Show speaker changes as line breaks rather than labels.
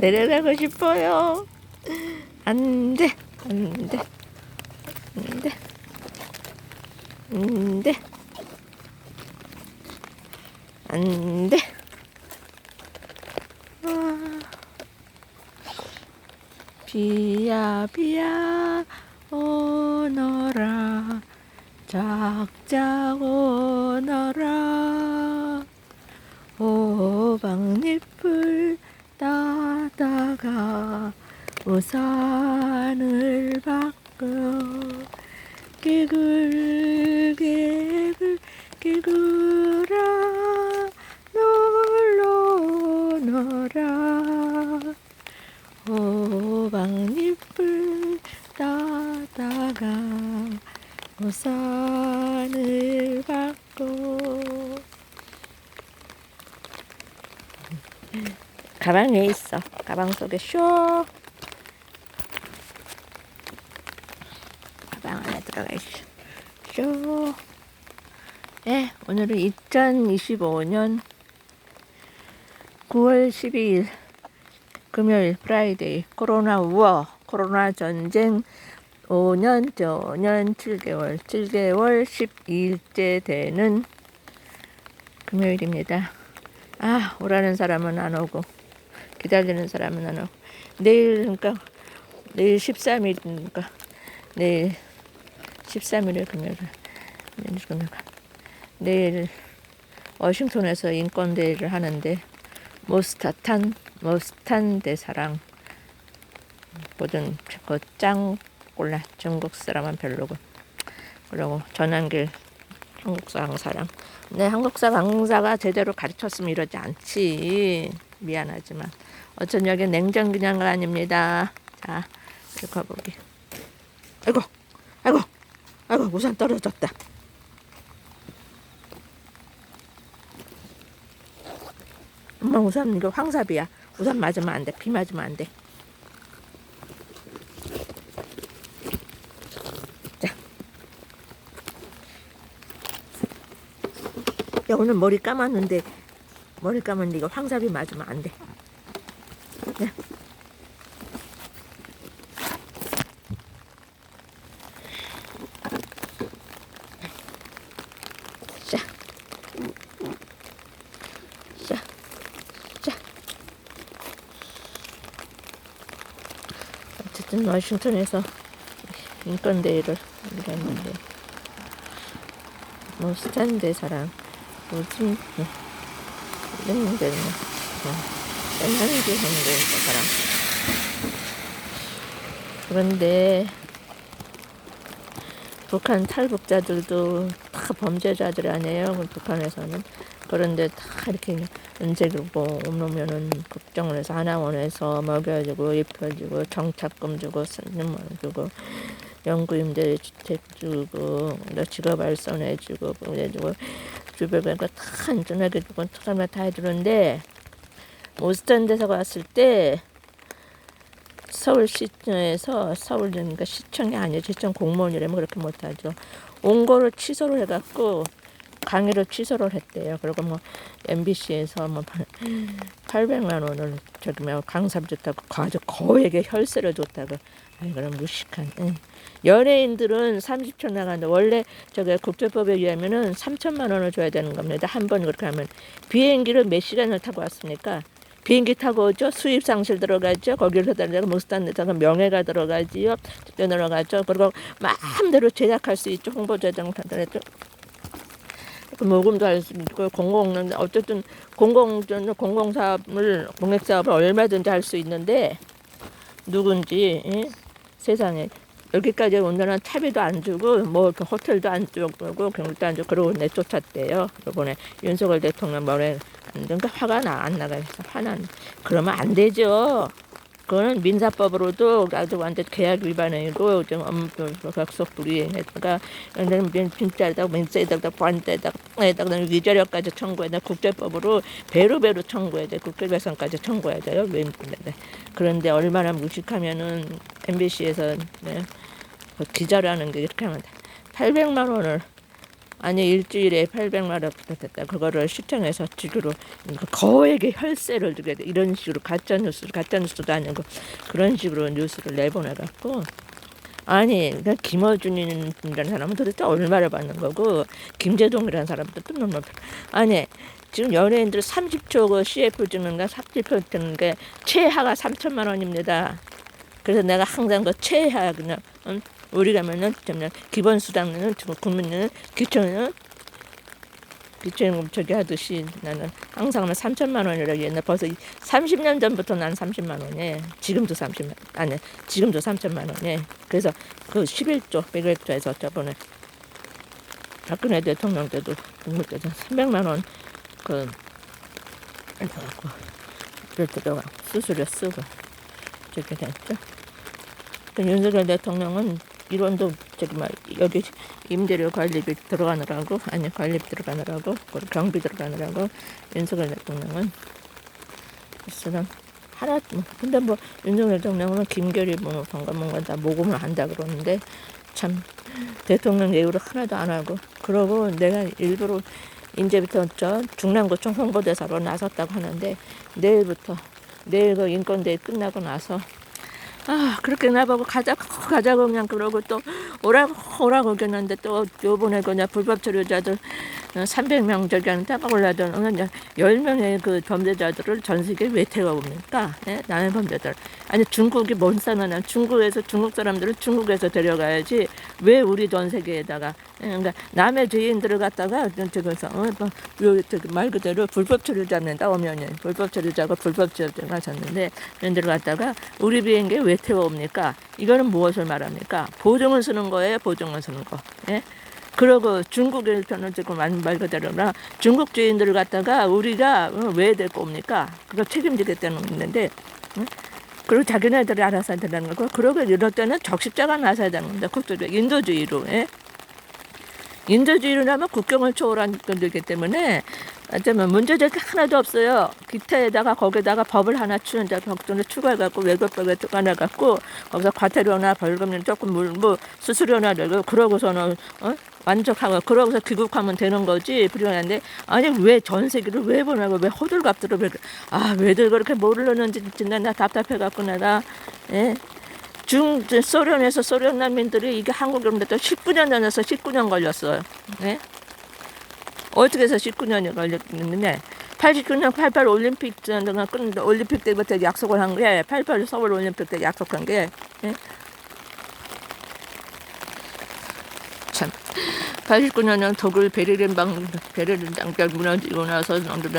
내려가고 싶어요. 안 돼, 안 돼, 안 돼, 안 돼, 안 돼. 아. 비야 비야 오너라 작작 오너라 호박잎을 따 다가 우산을 바꿔 개굴 개굴아 놀러 오너라 호박잎을 따다가 우산을 받고 가방에 있어. 가방 속에 쇼. 가방 안에 들어가 있어. 쇼. 네, 오늘은 2025년 9월 12일 금요일 프라이데이 코로나 우어 코로나 전쟁 5년 5년 7개월 7개월 12일째 되는 금요일입니다. 아 오라는 사람은 안 오고 기다리는 사람은 안 오고 내일 그러니까 내일 13일이니까 내일 13일에 금요일 내일 금요일. 내일 워싱턴에서 인권대회를 하는데 모스타탄 모스탄 대사랑. 모든 그짱 골라 중국 사람은 별로고. 그리고 전환길 한국사 강사랑 내 한국사 강사가 제대로 가르쳤으면 이러지 않지. 미안하지만 어쩐 여기 냉전 그냥 아닙니다 자 이거 보기 아이고 아이고 아이고 우산 떨어졌다 엄마 우산 이거 황사비야. 우산 맞으면 안 돼. 비 맞으면 안 돼. 자. 야 오늘 머리 감았는데 머리 감았는데 이거 황사비 맞으면 안 돼. 야. 자. 자. 자. 어쨌든 워싱턴에서 인권대회를 했는데 뭐 스탠드 사람 뭐지 이런 데는 pen한지 하는 사람. 그런데 북한 탈북자들도 다 범죄자들 아니에요? 그 북한에서는? 그런데 다 이렇게 오면은 걱정을 해서 하나원에서 먹여주고 입혀주고 정착금 주고 선생님 주고 연구임대 주택 주고 너 직업 알선해 주고 보내주고 주변에 다 안전하게 주고 특함에 다 해주는데 모스턴 대사가 왔을 때 서울시청에서 서울 그러니까 시청이 아니에요 시청 공무원이라면 그렇게 못하죠 온 거를 취소를 해갖고 강의를 취소를 했대요. 그리고 뭐 MBC에서 뭐 800만 원을 저기 뭐 강사비 줬다고 아주 거액의 혈세를 줬다고. 아이 그럼 무식한. 응. 연예인들은 30초 나가는데 원래 저기 국제법에 의하면은 3천만 원을 줘야 되는 겁니다. 한 번 그렇게 하면 비행기를 몇 시간을 타고 왔습니까? 비행기 타고 오죠. 수입 상실 들어가죠. 달려가 모스탄 데다가 명예가 들어가지요. 들어가죠. 그리고 마음대로 제작할 수 있죠. 홍보 제작 하더라도 그 모금도 할 수 있고 공공 어쨌든 공공 공공 사업을 공익 사업을 얼마든지 할 수 있는데 누군지 예? 세상에 여기까지 온다는 차비도 안 주고 뭐 호텔도 안 주고 경비도 안 주고 그러고 내쫓았대요. 이번에 윤석열 대통령 뭐래 그러니까 화가 나 안 나가서 화난 그러면 안 되죠. 그거는 민사법으로도 아주 완전 계약 위반이고 좀 불이행했다가 진짜에다가 민세에다가 관대에다가 에다가 위자료까지 청구해야 돼. 국제법으로 배로 배로 청구해야 돼. 국제배상까지 청구해야 돼요. 왜 그런데 얼마나 무식하면은 MBC에서 네, 그 기자라는 게 이렇게 하면 돼 800만 원을 아니 일주일에 800만 원부터 됐다. 그거를 시청에서 지구로 거액의 혈세를 주게 돼. 이런 식으로 가짜 뉴스, 가짜 뉴스도 아니고 그런 식으로 뉴스를 내보내 갖고 아니, 그러니까 김어준이라는 사람은 도대체 얼마를 받는 거고 김재동이라는 사람도 또받 아니 지금 연예인들 30초 그 CF 찍는가 30표 찍는 게 최하가 3천만 원입니다. 그래서 내가 항상 그 최하 그냥 응? 우리 가 면은 정말 기본 수당은 국민은 기초는 기초임금 저기 하듯이 나는 항상 하면 3천만 원이라고 옛날 벌써 30년 전부터 난 30만 원에 지금도 30만 아니 지금도 3천만 원에 그래서 그 11조 100조에서 저번에 박근혜 대통령 때도 국물 때도 300만 원그 그럴 때도 수수료 쓰고 저렇게 됐죠. 그 윤석열 대통령은 이론도 저기 막 여기 임대료 관리비 들어가느라고 아니 관리비 들어가느라고 그리고 경비 들어가느라고 윤석열 대통령은 글쎄는 하나 뭐. 근데 뭐 윤석열 대통령은 김결이 뭐 뭔가 뭔가 다 모금을 한다 그러는데 참 대통령 예우를 하나도 안 하고 그러고 내가 일부러 이제부터 저 중랑구청 홍보대사로 나섰다고 하는데 내일부터 내일 그 인권대회 끝나고 나서 아 그렇게 나보고 가자고 가자고 그냥 그러고 또 오라고 오라고 그랬는데 또 요번에 그냥 불법 체류자들 300명 저기 하는 따가 올라던 그냥 10명의 그 범죄자들을 전 세계에 왜 태워옵니까? 예? 남의 범죄자들 아니 중국이 뭔 싸나나 중국에서 중국 사람들을 중국에서 데려가야지 왜 우리 전 세계에다가 예, 그러니까 남의 죄인들을 갖다가 저기서 어, 뭐, 말 그대로 불법 체류자입니다 오면은 불법 체류자고 불법 체류자가 하셨는데 그런들을 갖다가 우리 비행기에 왜 태워옵니까? 이거는 무엇을 말합니까? 보증을 쓰는 거예요, 보증을 쓰는 거. 예? 그러고 중국에 저는 지금 말, 말 그대로나 중국 주인들을 갖다가 우리가 어, 왜 데리고 옵니까? 그거 책임지겠다는 건데, 응? 그리고 자기네들이 알아서 되는 거고, 그러고 이럴 때는 적십자가 나서야 되는 겁니다. 국도적 인도주의로. 예? 인도주의로라면 국경을 초월한 건들기 때문에 어쩌면 문제될 게 하나도 없어요. 기타에다가 거기다가 법을 하나 추는 자 법정을 추가해갖고 외국법에 추가해갖고 거기서 과태료나 벌금을 조금 물, 뭐 수수료나 내고 그러고서는 어? 만족하고 그러고서 귀국하면 되는 거지 불안한데 아니 왜 전 세계를 왜 보내고 왜 호들갑들을 왜 아 왜들 그렇게 모르는지 진짜 나 답답해갖고 내가 예. 중저 소련에서 소련 난민들이 이게 한국에 오는데 또 19년 전에서 19년 걸렸어요. 네? 어떻게 해서 19년이 걸렸느냐? 89년 88 올림픽 전가 끝 올림픽 때부터 약속을 한 게, 88 서울 올림픽 때 약속한 게, 예? 참. 89년은 독일 베를린 방 베를린 장벽 무너지고 나서 런던